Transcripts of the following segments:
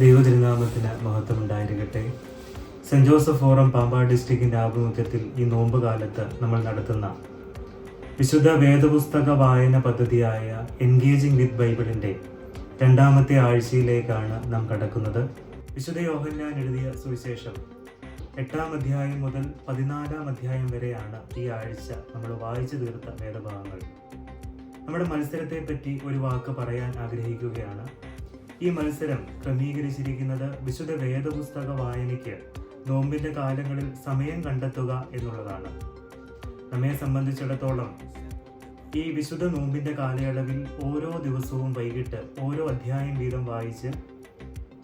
ദൈവതിരുനാമത്തിന് മഹത്വം ഉണ്ടായിരിക്കട്ടെ Saint Joseph forum Pampady ഡിസ്ട്രിക്റ്റിന്റെ ആഭിമുഖ്യത്തിൽ ഈ നോമ്പ് കാലത്ത് നമ്മൾ നടത്തുന്ന വിശുദ്ധ വേദപുസ്തക വായന പദ്ധതിയായ എൻഗേജിംഗ് വിത്ത് ബൈബിളിന്റെ രണ്ടാമത്തെ ആഴ്ചയിലേക്കാണ് നാം കടക്കുന്നത്. വിശുദ്ധ യോഹന്നാൻ എഴുതിയ സുവിശേഷം എട്ടാം അധ്യായം മുതൽ പതിനാലാം അധ്യായം വരെയാണ് ഈ ആഴ്ച നമ്മൾ വായിച്ചു തീർത്ത വേദഭാഗങ്ങൾ. നമ്മുടെ മത്സരത്തെപ്പറ്റി ഒരു വാക്ക് പറയാൻ ആഗ്രഹിക്കുകയാണ്. ഈ മത്സരം ക്രമീകരിച്ചിരിക്കുന്നത് വിശുദ്ധ വേദപുസ്തക വായനയ്ക്ക് നോമ്പിന്റെ കാലങ്ങളിൽ സമയം കണ്ടെത്തുക എന്നുള്ളതാണ്. നമ്മെ സംബന്ധിച്ചിടത്തോളം ഈ വിശുദ്ധ നോമ്പിന്റെ കാലയളവിൽ ഓരോ ദിവസവും വൈകിട്ട് ഓരോ അധ്യായം വീതം വായിച്ച്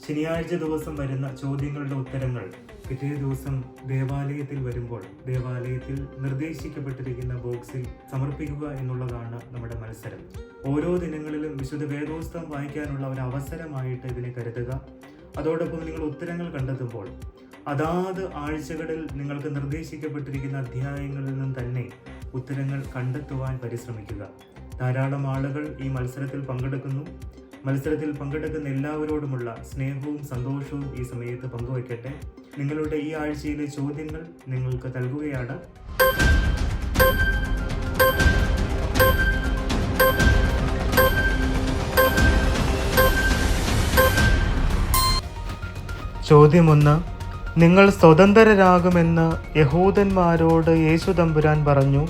ശനിയാഴ്ച ദിവസം വരുന്ന ചോദ്യങ്ങളുടെ ഉത്തരങ്ങൾ പിറ്റേ ദിവസം ദേവാലയത്തിൽ വരുമ്പോൾ ദേവാലയത്തിൽ നിർദ്ദേശിക്കപ്പെട്ടിരിക്കുന്ന ബോക്സിൽ സമർപ്പിക്കുക എന്നുള്ളതാണ് നമ്മുടെ മത്സരം. ഓരോ ദിനങ്ങളിലും വിശുദ്ധ വേദോസ്തവം വായിക്കാനുള്ള ഒരു അവസരമായിട്ട് ഇതിനെ കരുതുക. അതോടൊപ്പം നിങ്ങൾ ഉത്തരങ്ങൾ കണ്ടെത്തുമ്പോൾ അതാത് ആഴ്ചകളിൽ നിങ്ങൾക്ക് നിർദ്ദേശിക്കപ്പെട്ടിരിക്കുന്ന അധ്യായങ്ങളിൽ നിന്നും തന്നെ ഉത്തരങ്ങൾ കണ്ടെത്തുവാൻ പരിശ്രമിക്കുക. ധാരാളം ആളുകൾ ഈ മത്സരത്തിൽ പങ്കെടുക്കുന്നു. മത്സരത്തിൽ പങ്കെടുക്കുന്ന എല്ലാവരോടുമുള്ള സ്നേഹവും സന്തോഷവും ഈ സമയത്ത് പങ്കുവയ്ക്കട്ടെ. നിങ്ങളുടെ ഈ ആഴ്ചയിലെ ചോദ്യങ്ങൾ നിങ്ങൾക്ക് നൽകുകയാണ്. ചോദ്യം ഒന്ന് നിങ്ങൾ സ്വതന്ത്രരാകുമെന്ന് യഹൂദന്മാരോട് യേശു തമ്പുരാൻ പറഞ്ഞു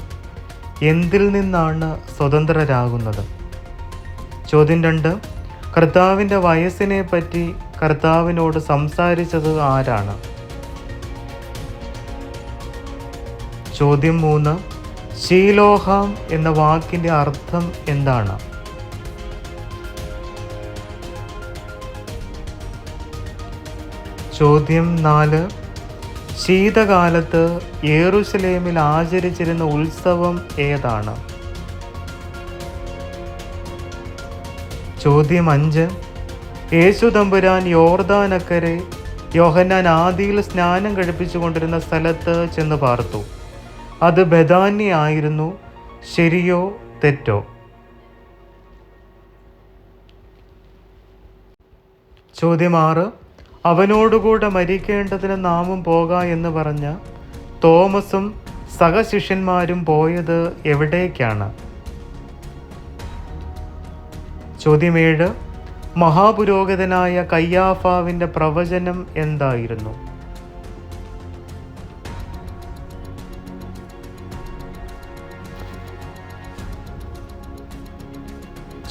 എന്തിൽ നിന്നാണ് സ്വതന്ത്രരാകുന്നത്? ചോദ്യം രണ്ട് കർത്താവിന്റെ വയസ്സിനെ പറ്റി കർത്താവിനോട് സംസാരിച്ചത് ആരാണ്? ചോദ്യം മൂന്ന് ശീലോഹാം എന്ന വാക്കിന്റെ അർത്ഥം എന്താണ്? ചോദ്യം നാല് ശീതകാലത്ത് യേറുസലേമിൽ ആചരിച്ചിരുന്ന ഉത്സവം ഏതാണ്? ചോദ്യം അഞ്ച്. യേശു തമ്പുരാൻ യോർദാനക്കരെ യോഹന്നാൻ ആദിയിൽ സ്നാനം കഴിപ്പിച്ചു കൊണ്ടിരുന്ന സ്ഥലത്ത് ചെന്ന് പാർത്തു. അത് ബദാന്യ ആയിരുന്നു ശരിയോ തെറ്റോ? ചോദ്യം ആറ്. അവനോടുകൂടെ മരിക്കേണ്ടതിന് നാമും പോക എന്ന് പറഞ്ഞ തോമസും സഹശിഷ്യന്മാരും പോയത് എവിടേക്കാണ്? ചോദ്യം ഏഴ് മഹാപുരോഹിതനായ കയ്യാഫാവിന്റെ പ്രവചനം എന്തായിരുന്നു?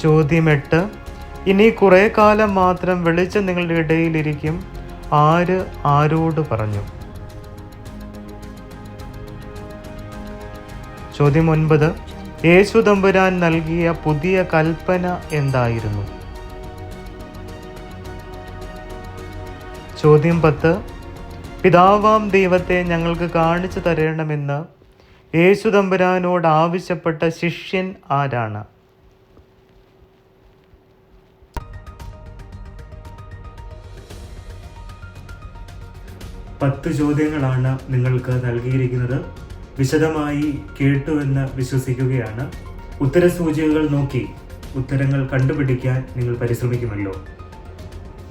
ചോദ്യം എട്ട് ഇനി കുറേ കാലം മാത്രം വെളിച്ചം നിങ്ങളുടെ ഇടയിലിരിക്കും. ആര് ആരോട് പറഞ്ഞു? ചോദ്യം ഒൻപത് യേശു തമ്പുരാൻ നൽകിയ പുതിയ കൽപ്പന എന്തായിരുന്നു? ചോദ്യം പത്ത്. പിതാവാം ദൈവത്തെ ഞങ്ങൾക്ക് കാണിച്ചു തരണമെന്ന് യേശു തമ്പുരാനോട് ആവശ്യപ്പെട്ട ശിഷ്യൻ ആരാണ്? പത്ത് ചോദ്യങ്ങളാണ് നിങ്ങൾക്ക് നൽകിയിരിക്കുന്നത്. വിശദമായി കേട്ടുവെന്ന് വിശ്വസിക്കുകയാണ്. ഉത്തര സൂചികകൾ നോക്കി ഉത്തരങ്ങൾ കണ്ടുപിടിക്കാൻ നിങ്ങൾ പരിശ്രമിക്കുമല്ലോ.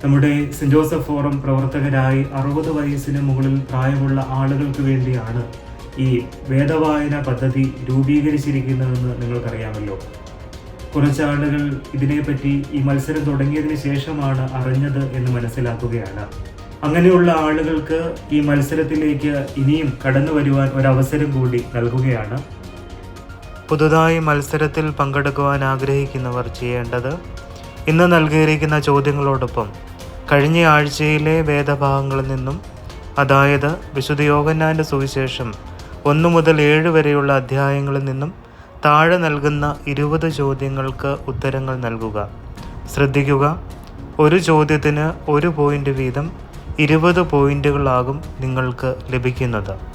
നമ്മുടെ സെന്റ് ജോസഫ് ഫോറം പ്രവർത്തകരായി അറുപത് വയസ്സിന് മുകളിൽ പ്രായമുള്ള ആളുകൾക്ക് വേണ്ടിയാണ് ഈ വേദവായന പദ്ധതി രൂപീകരിച്ചിരിക്കുന്നതെന്ന് നിങ്ങൾക്കറിയാമല്ലോ. കുറച്ച് ആളുകൾ ഇതിനെപ്പറ്റി ഈ മത്സരം തുടങ്ങിയതിന് ശേഷമാണ് അറിഞ്ഞത് എന്ന് മനസ്സിലാക്കുകയാണ്. അങ്ങനെയുള്ള ആളുകൾക്ക് ഈ മത്സരത്തിലേക്ക് ഇനിയും കടന്നു വരുവാൻ ഒരവസരം കൂടി നൽകുകയാണ്. പുതുതായി മത്സരത്തിൽ പങ്കെടുക്കുവാൻ ആഗ്രഹിക്കുന്നവർ ചെയ്യേണ്ടത് ഇന്ന് നൽകിയിരിക്കുന്ന ചോദ്യങ്ങളോടൊപ്പം കഴിഞ്ഞ ആഴ്ചയിലെ വേദഭാഗങ്ങളിൽ നിന്നും അതായത് വിശുദ്ധ യോഗന്നാന്റെ സുവിശേഷം ഒന്നു മുതൽ ഏഴ് വരെയുള്ള അധ്യായങ്ങളിൽ നിന്നും താഴെ നൽകുന്ന ഇരുപത് ചോദ്യങ്ങൾക്ക് ഉത്തരങ്ങൾ നൽകുക. ശ്രദ്ധിക്കുക ഒരു ചോദ്യത്തിന് ഒരു പോയിന്റ് വീതം ഇരുപത് പോയിന്റുകളാകും നിങ്ങൾക്ക് ലഭിക്കുന്നത്.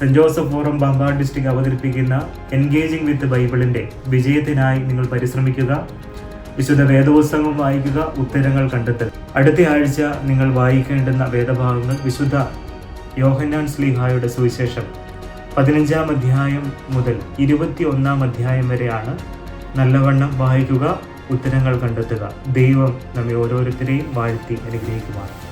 Saint Joseph Forum Pampady district അവതരിപ്പിക്കുന്ന എൻഗേജിംഗ് വിത്ത് ബൈബിളിന്റെ വിജയത്തിനായി നിങ്ങൾ പരിശ്രമിക്കുക. വിശുദ്ധ വേദപുസ്തകം വായിക്കുക ഉത്തരങ്ങൾ കണ്ടെത്തൽ. അടുത്ത ആഴ്ച നിങ്ങൾ വായിക്കേണ്ടുന്ന വേദഭാഗങ്ങൾ വിശുദ്ധ യോഹന്നാൻ സ്ലീഹായുടെ സുവിശേഷം. പതിനഞ്ചാം അധ്യായം മുതൽ ഇരുപത്തി ഒന്നാം അധ്യായം വരെയാണ് നല്ലവണ്ണം വായിക്കുക ഉത്തരങ്ങൾ കണ്ടെത്തുക. ദൈവം നമ്മെ ഓരോരുത്തരെയും വാഴ്ത്തി അനുഗ്രഹിക്കുവാണ്